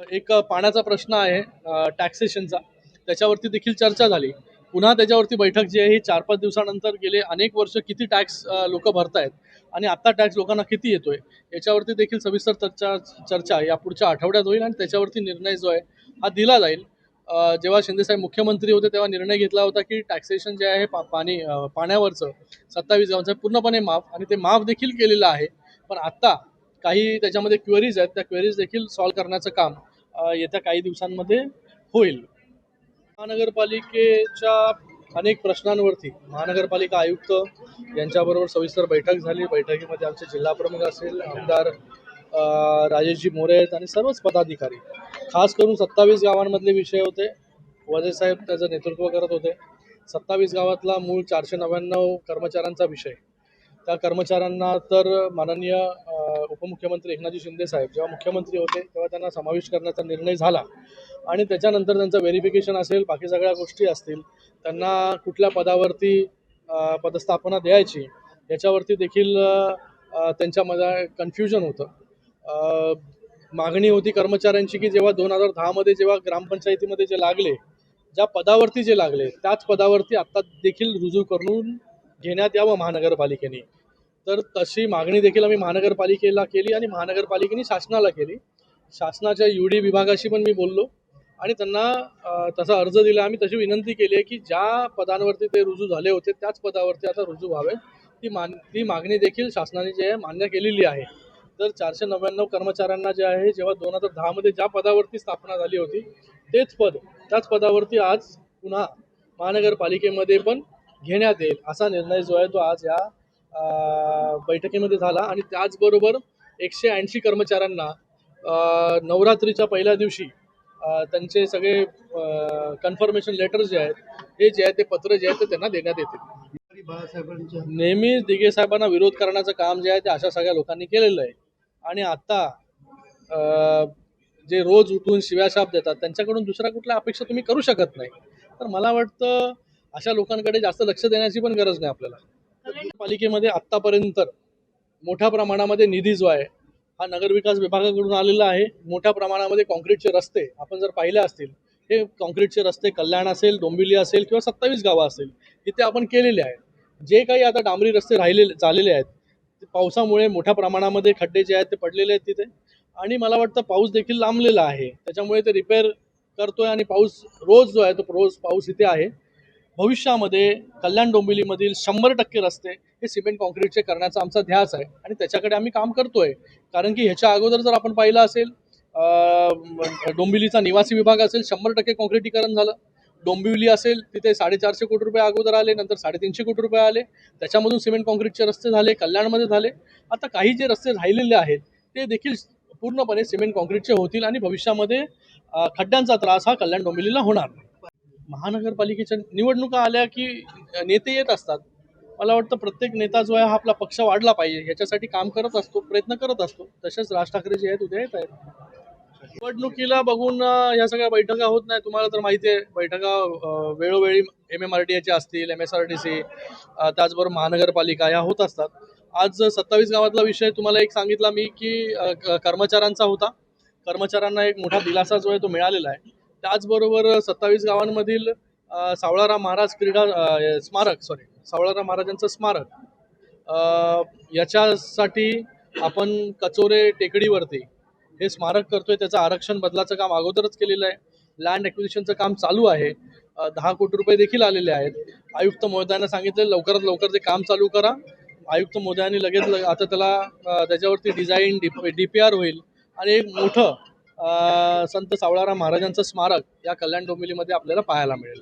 एक पाण्याचा प्रश्न आहे टॅक्सेशनचा त्याच्यावरती देखील चर्चा झाली. पुन्हा त्याच्यावरती बैठक जी आहे ही चार पाच दिवसानंतर गेले. अनेक वर्ष किती टॅक्स लोक भरतायत आणि आत्ता टॅक्स लोकांना किती येतोय याच्यावरती देखील सविस्तर चर्चा चर्चा या पुढच्या आठवड्यात होईल आणि त्याच्यावरती निर्णय जो आहे हा दिला जाईल. जेव्हा शिंदेसाहेब मुख्यमंत्री होते तेव्हा निर्णय घेतला होता की टॅक्सेशन जे आहे पा पाणी पाण्यावरचं सत्तावीस गावांचं पूर्णपणे माफ. आणि ते माफ देखील केलेलं आहे. पण आत्ता काही त्याच्यामध्ये क्वेरीज आहेत. त्या क्वेरीज देखील सॉल्व करण्याचं काम येत्या काही दिवसांमध्ये होईल. महानगरपालिकेच्या अनेक प्रश्नांवरती महानगरपालिका आयुक्त यांच्याबरोबर सविस्तर बैठक झाली. बैठकीमध्ये आमचे जिल्हा प्रमुख असेल आमदार राजेशजी मोरे आहेत आणि सर्वच पदाधिकारी. खास करून सत्तावीस गावांमधले विषय होते. वजे साहेब त्याचं नेतृत्व करत होते. सत्तावीस गावातला मूळ चारशे नव्याण्णव कर्मचाऱ्यांचा विषय. त्या कर्मचाऱ्यांना तर माननीय उपमुख्यमंत्री एकनाथजी शिंदे साहेब जेव्हा मुख्यमंत्री होते तेव्हा त्यांना समावेश करण्याचा निर्णय झाला. आणि त्याच्यानंतर त्यांचं व्हेरिफिकेशन असेल बाकी सगळ्या गोष्टी असतील त्यांना कुठल्या पदावरती पदस्थापना द्यायची याच्यावरती देखील त्यांच्यामध्ये कन्फ्युजन होतं. मागणी होती कर्मचाऱ्यांची की जेव्हा दोन हजार दहामध्ये जेव्हा ग्रामपंचायतीमध्ये जे लागले ज्या पदावरती जे लागले त्याच पदावरती आत्ता देखील रुजू करून घेण्यात यावं महानगरपालिकेने. तर तशी मागणी देखील आम्ही महानगरपालिकेला केली आणि महानगरपालिकेने शासनाला केली. शासनाच्या यू डी विभागाशी पण मी बोललो आणि त्यांना तसा अर्ज दिला. आम्ही तशी विनंती केली आहे की ज्या पदांवरती ते रुजू झाले होते त्याच पदावरती आता रुजू व्हावे. ती मान ती मागणी देखील शासनाने जे आहे मान्य केलेली आहे. तर चारशे नव्याण्णव कर्मचाऱ्यांना जे आहे जेव्हा दोन हजार दहामध्ये ज्या पदावरती स्थापना झाली होती तेच पद त्याच पदावरती आज पुन्हा महानगरपालिकेमध्ये पण घेण्यात येईल असा निर्णय जो आहे तो आज या बैठकीमध्ये झाला आणि त्याचबरोबर एकशे ऐंशी कर्मचाऱ्यांना नवरात्रीच्या पहिल्या दिवशी त्यांचे सगळे कन्फर्मेशन लेटर जे आहेत हे जे आहे ते पत्र जे आहे ते त्यांना देण्यात येते. नेहमी नेहमीच दिघे साहेबांना विरोध करण्याचं काम जे आहे ते अशा सगळ्या लोकांनी केलेलं आहे. आणि आता जे रोज उठून शिव्याशाप देतात त्यांच्याकडून दुसऱ्या कुठल्या अपेक्षा तुम्ही करू शकत नाही. तर मला वाटतं अशा लोकांकडे जास्त लक्ष देण्याची पण गरज नाही आपल्याला. पालिकेमध्ये आतापर्यंत मोठ्या प्रमाणामध्ये निधी जो आहे हा नगरविकास विभागाकडून आलेला आहे. मोठ्या प्रमाणामध्ये कॉन्क्रीटचे रस्ते आपण जर पाहिले असतील हे कॉन्क्रीटचे रस्ते कल्याण असेल डोंबिवली असेल किंवा सत्तावीस गावं असेल इथे आपण केलेले आहेत. जे काही आता डांबरी रस्ते राहिले झालेले आहेत ते पावसामुळे मोठ्या प्रमाणामध्ये खड्डे जे आहेत ते पडलेले आहेत तिथे. आणि मला वाटतं पाऊस देखील लांबलेला आहे. त्याच्यामुळे ते रिपेअर करतोय आणि पाऊस रोज जो आहे तो रोज पाऊस इथे आहे. भविष्यामध्ये कल्याण डोंबिवलीमधील शंभर टक्के रस्ते हे सिमेंट कॉन्क्रीटचे करण्याचा आमचा ध्यास आहे. आणि त्याच्याकडे आम्ही काम करतोय. कारण की ह्याच्या अगोदर जर आपण पाहिलं असेल डोंबिवलीचा निवासी विभाग असेल शंभर टक्के कॉन्क्रिटीकरण झालं. डोंबिवली असेल तिथे साडेचारशे कोटी रुपये अगोदर आले नंतर साडेतीनशे कोटी रुपये आले. त्याच्यामधून सिमेंट कॉन्क्रीटचे रस्ते झाले कल्याणमध्ये झाले. आता काही जे रस्ते राहिलेले आहेत ते देखील पूर्णपणे सिमेंट कॉन्क्रीटचे होतील आणि भविष्यामध्ये खड्ड्यांचा त्रास हा कल्याण डोंबिवलीला होणार नाही. महानगरपालिकेच्या निवडणुका आल्या की नेते येत असतात. मला वाटतं प्रत्येक नेता जो आहे हा आपला पक्ष वाढला पाहिजे. याच्यासाठी काम करत असतो प्रयत्न करत असतो. तसेच राज ठाकरे जे आहेत उद्या येत आहेत. निवडणुकीला बघून या सगळ्या बैठका होत नाही तुम्हाला तर माहिती आहे बैठका वेळोवेळी एम एम आर टी एच्या असतील M S R T C त्याचबरोबर महानगरपालिका ह्या होत असतात. आज सत्तावीस गावातला विषय तुम्हाला एक सांगितला मी की कर्मचाऱ्यांचा होता. कर्मचाऱ्यांना एक मोठा दिलासा जो आहे तो मिळालेला आहे. त्याचबरोबर सत्तावीस गावांमधील सावळाराम महाराज क्रीडा स्मारक सॉरी सावळाराम महाराजांचं स्मारक याच्यासाठी आपण कचोरे टेकडीवरती हे स्मारक करतोय त्याचं आरक्षण बदलाचं काम अगोदरच केलेलं आहे. लँड ॲक्विजिशनचं काम चालू आहे. दहा कोटी रुपये देखील आलेले आहेत. आयुक्त महोदयानं सांगितले लवकरात लवकर ते काम चालू करा. आयुक्त महोदयांनी लगेच आता त्याला त्याच्यावरती design D D P R होईल. आणि एक मोठं संत सावळाराम महाराजांचं स्मारक या कल्याण डोंबिवलीमध्ये आपल्याला पाहायला मिळेल.